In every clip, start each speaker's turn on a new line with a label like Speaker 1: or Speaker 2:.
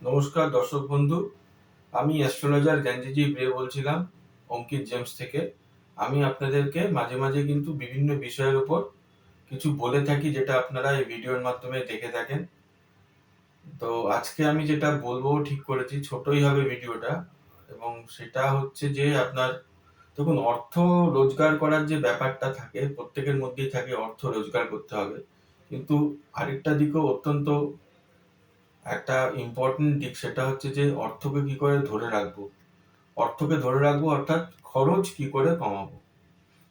Speaker 1: নমস্কার, দর্শক বন্ধু। আমি অ্যাস্ট্রোলজার জ্ঞানজিজি প্রে বলছিলাম, অঙ্কিত জেমস থেকে। আমি আপনাদেরকে মাঝে মাঝে কিন্তু বিভিন্ন বিষয়ের উপর কিছু বলে থাকি, যেটা আপনারা এই ভিডিওর মাধ্যমে দেখে থাকেন। তো আজকে আমি যেটা বলব ঠিক করেছি, ছোটই হবে ভিডিওটা। এবং সেটা হচ্ছে যে আপনার, দেখুন, অর্থ রোজগার করার যে ব্যাপারটা থাকে, প্রত্যেকের মধ্যেই থাকে অর্থ রোজগার করতে হবে। কিন্তু আরেকটা দিকও অত্যন্ত একটা ইম্পর্টেন্ট দিক, সেটা হচ্ছে যে অর্থকে কি করে ধরে রাখব? অর্থকে ধরে রাখব, অর্থাৎ খরচ কি করে কমাবো?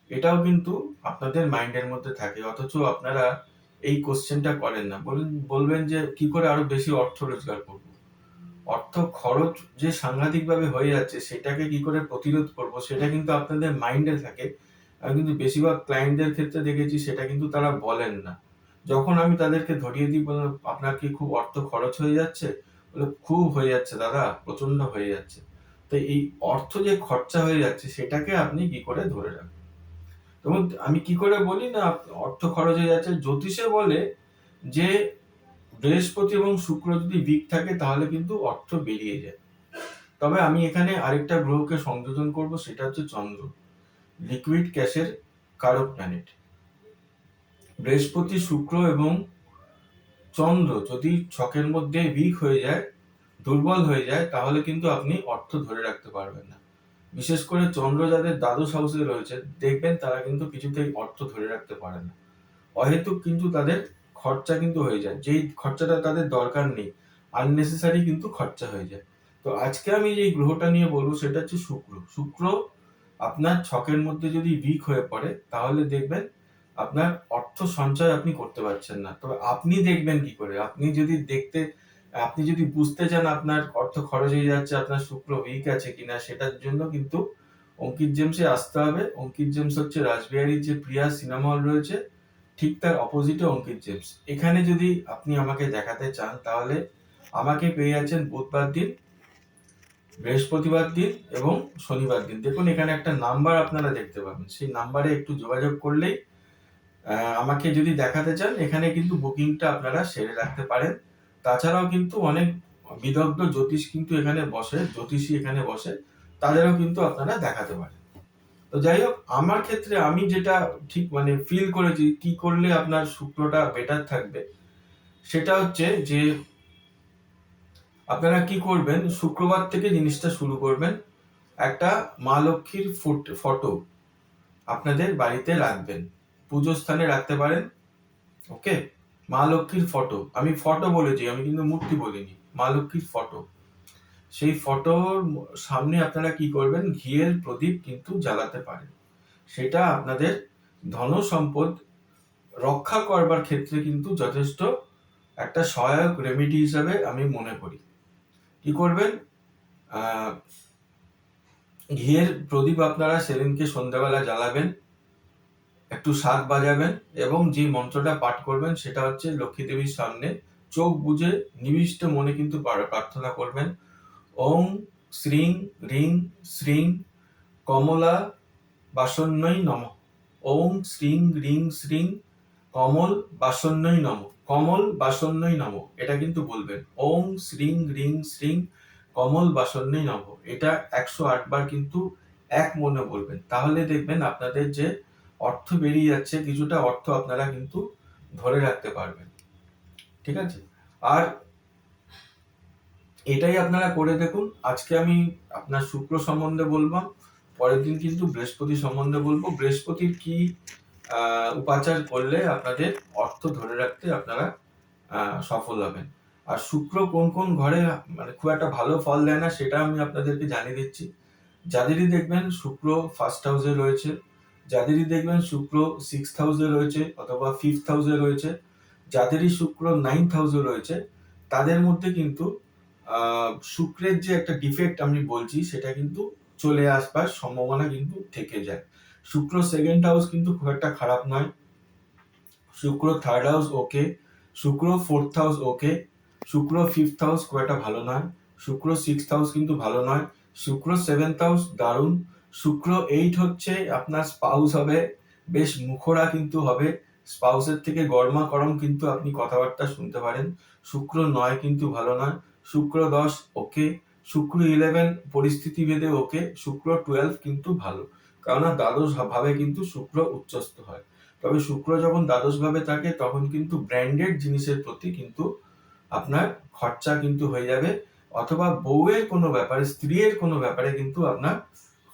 Speaker 1: এটাও কিন্তু আপনাদের মাইন্ডের মধ্যে থাকে। অথচ আপনারা এই কোশ্চেনটা করেন না। বলেন, বলবেন যে কি করে আরও বেশি অর্থ রোজগার করব? অর্থ খরচ যে সাংঘাতিকভাবে হয়ে যাচ্ছে, সেটাকে কি করে প্রতিরোধ করব, সেটা কিন্তু আপনাদের মাইন্ডে থাকে। আমি কিন্তু বেশিরভাগ ক্লায়েন্টদের ক্ষেত্রে দেখেছি, সেটা কিন্তু তারা বলেন না। যখন আমি তাদেরকে ধরিয়ে দিই বললাম আপনার কি খুব অর্থ খরচ হয়ে যাচ্ছে? বলে খুব হয়ে যাচ্ছে দাদা প্রচণ্ড হয়ে যাচ্ছে। তো এই অর্থ যে খরচা হয়ে যাচ্ছে, সেটাকে আপনি কি করে ধরে রাখবেন? এবং আমি কি করে বলি না, অর্থ খরচ হয়ে যাচ্ছে? জ্যোতিষে বলে যে, বৃহস্পতি এবং শুক্র যদি উইক থাকে, তাহলে কিন্তু অর্থ বেরিয়ে যায়। তবে আমি এখানে আরেকটা গ্রহকে সংযোজন করব, সেটা হচ্ছে চন্দ্র। লিকুইড ক্যাশের কারক প্ল্যানেট বৃহস্পতি, শুক্র এবং চন্দ্র যদি ছকের মধ্যে উইক হয়ে যায়, দুর্বল হয়ে যায়, তাহলে কিন্তু আপনি অর্থ ধরে রাখতে পারবেন না। বিশেষ করে চন্দ্র যাদের দ্বাদশ হাউসে রয়েছে, দেখবেন তারা কিন্তু কিছুতেই অর্থ ধরে রাখতে পারে না। অহেতুক কিন্তু তাদের খরচা কিন্তু হয়ে যায়। যেই খরচাটা তাদের দরকার নেই আননেসেসারি কিন্তু খরচা হয়ে যায়। তো আজকে আমি যে গ্রহটা নিয়ে বলব, সেটা হচ্ছে শুক্র। শুক্র আপনার ছকের মধ্যে যদি উইক হয়ে পড়ে, তাহলে দেখবেন আপনার অর্থ সঞ্চয় আপনি করতে পারছেন না। তবে আপনি দেখবেন কি করে? আপনি যদি দেখতে, আপনি যদি বুঝতে চান আপনার অর্থ খরচ হয়ে যাচ্ছে, আপনার শুক্র উইক আছে কিনা, সেটার জন্য কিন্তু অঙ্কিত জেমসে আসতে হবে। অঙ্কিত জেমস হচ্ছে রাসবিহারীর যে প্রিয়া সিনেমা হল রয়েছে, ঠিক তার অপোজিটে অঙ্কিত জেমস। এখানে যদি আপনি আমাকে দেখাতে চান, তাহলে আমাকে পেয়ে যাচ্ছেন বুধবার দিন, বৃহস্পতিবার দিন এবং শনিবার দিন। দেখুন, এখানে একটা নাম্বার আপনারা দেখতে পাবেন। সেই নাম্বারে একটু যোগাযোগ করলেই আমাকে যদি দেখাতে চান, এখানে কিন্তু বুকিংটা আপনারা সেরে রাখতে পারেন। তাছাড়াও কিন্তু অনেক বিদগ্ধ জ্যোতিষ কিন্তু এখানে বসে, জ্যোতিষী এখানে বসে, তাদেরও কিন্তু আপনারা দেখাতে পারেন। তো যাই হোক, আমার ক্ষেত্রে আমি যেটা ঠিক মানে ফিল করেছি, কি করলে আপনার শুক্রটা বেটার থাকবে, সেটা হচ্ছে যে আপনারা কি করবেন, শুক্রবার থেকে জিনিসটা শুরু করবেন। একটা মা লক্ষ্মীর ফটো আপনাদের বাড়িতে রাখবেন। পুজো স্থানে রাখতে পারেন ওকে মা লক্ষ্মীর ফটো আমি ফটো বলেছি, আমি কিন্তু মূর্তি বলিনি, মা লক্ষ্মীর ফটো সেই ফটোর সামনে আপনারা কি করবেন, ঘিয়ের প্রদীপ কিন্তু জ্বালাতে পারেন। সেটা আপনাদের ধন সম্পদ রক্ষা করবার ক্ষেত্রে কিন্তু যথেষ্ট একটা সহায়ক রেমিডি হিসাবে আমি মনে করি। কি করবেন? ঘিয়ের প্রদীপ আপনারা সেদিনকে সন্ধ্যাবেলা জ্বালাবেন। একটু শাক বাজাবেন এবং যে মন্ত্রটা পাঠ করবেন সেটা হচ্ছে লক্ষ্মী দেবীর সামনে চোখ বুঝে নিবিষ্ট মনে কিন্তু প্রার্থনা করবেন। ওম শ্রীং রিং শ্রীং কমলা বাসন্যই নম। ওম শ্রীং রিং শ্রীং কমল বাসন্যই নম। কমল বাসন্যই নম, এটা কিন্তু বলবেন। ওম শ্রীং রিং শ্রীং কমল বাসন্যই নম, এটা একশো আটবার কিন্তু এক মনে বলবেন। তাহলে দেখবেন আপনাদের যে অর্থ বেরিয়ে যাচ্ছে, কিছুটা অর্থ আপনারা কিন্তু ধরে রাখতে পারবেন। ঠিক আছে? আর এটাই আপনারা করে দেখুন। আজকে আমি আপনার শুক্র সম্বন্ধে বলবাম পরের দিন কিন্তু বৃহস্পতি সম্বন্ধে বলব। বৃহস্পতির কি উপাচার করলে আপনাদের অর্থ ধরে রাখতে আপনারা সফল হবেন। আর শুক্র কোন কোন ঘরে মানে খুব একটা ভালো ফল দেয় না, সেটা আমি আপনাদেরকে জানিয়ে দিচ্ছি। যাদেরই দেখবেন, শুক্র ফার্স্ট হাউসে রয়েছে। যাদেরই দেখবেন শুক্র সিক্স হাউসে রয়েছে অথবা ফিফথ হাউসে রয়েছে, যাদেরই শুক্র নাইন্থ হাউসে রয়েছে, তাদের মধ্যে কিন্তু শুক্রের যে একটা ডিফেক্ট আমি বলছি, সেটা কিন্তু চলে আসবার সম্ভাবনা কিন্তু থেকে যায়। শুক্র সেকেন্ড হাউস কিন্তু খুব একটা খারাপ নয়। শুক্র থার্ড হাউস ওকে শুক্র ফোর্থ হাউস ওকে শুক্র ফিফথ হাউস খুব একটা ভালো নয়, শুক্র সিক্স হাউস কিন্তু ভালো নয়, শুক্র সেভেন্থ হাউস দারুণ শুক্র এইট হচ্ছে, আপনার স্পাউস হবে, বেশ মুখরা কিন্তু হবে। স্পাউসের থেকে গরমা গরম কিন্তু আপনি কথাবার্তা শুনতে পারেন। শুক্র নয় কিন্তু ভালো নয়। শুক্র দশ ওকে শুক্র ইলেভেন পরিস্থিতি ভেদে ওকে শুক্র টুয়েলভ কিন্তু ভালো। কেননা দ্বাদশ ভাবে কিন্তু শুক্র উচ্চস্ত হয়। তবে শুক্র যখন দ্বাদশ ভাবে থাকে, তখন কিন্তু ব্র্যান্ডেড জিনিসের প্রতি কিন্তু আপনার খরচা কিন্তু হয়ে যাবে। অথবা বউয়ের কোনো ব্যাপারে, স্ত্রীর কোনো ব্যাপারে কিন্তু আপনার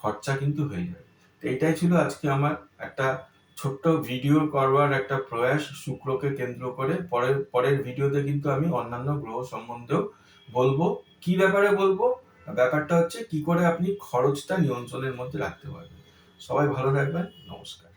Speaker 1: খরচা কিন্তু হয়ে যাবে তো এটাই ছিল আজকে আমার একটা ছোট্ট ভিডিও করবার একটা প্রয়াস শুক্রকে কেন্দ্র করে। পরের পরের ভিডিওতে কিন্তু আমি অন্যান্য গ্রহ সম্বন্ধেও বলব। কি ব্যাপারে বলব? ব্যাপারটা হচ্ছে কি করে আপনি খরচটা নিয়ন্ত্রণের মধ্যে রাখতে পারবেন। সবাই ভালো থাকবেন, নমস্কার।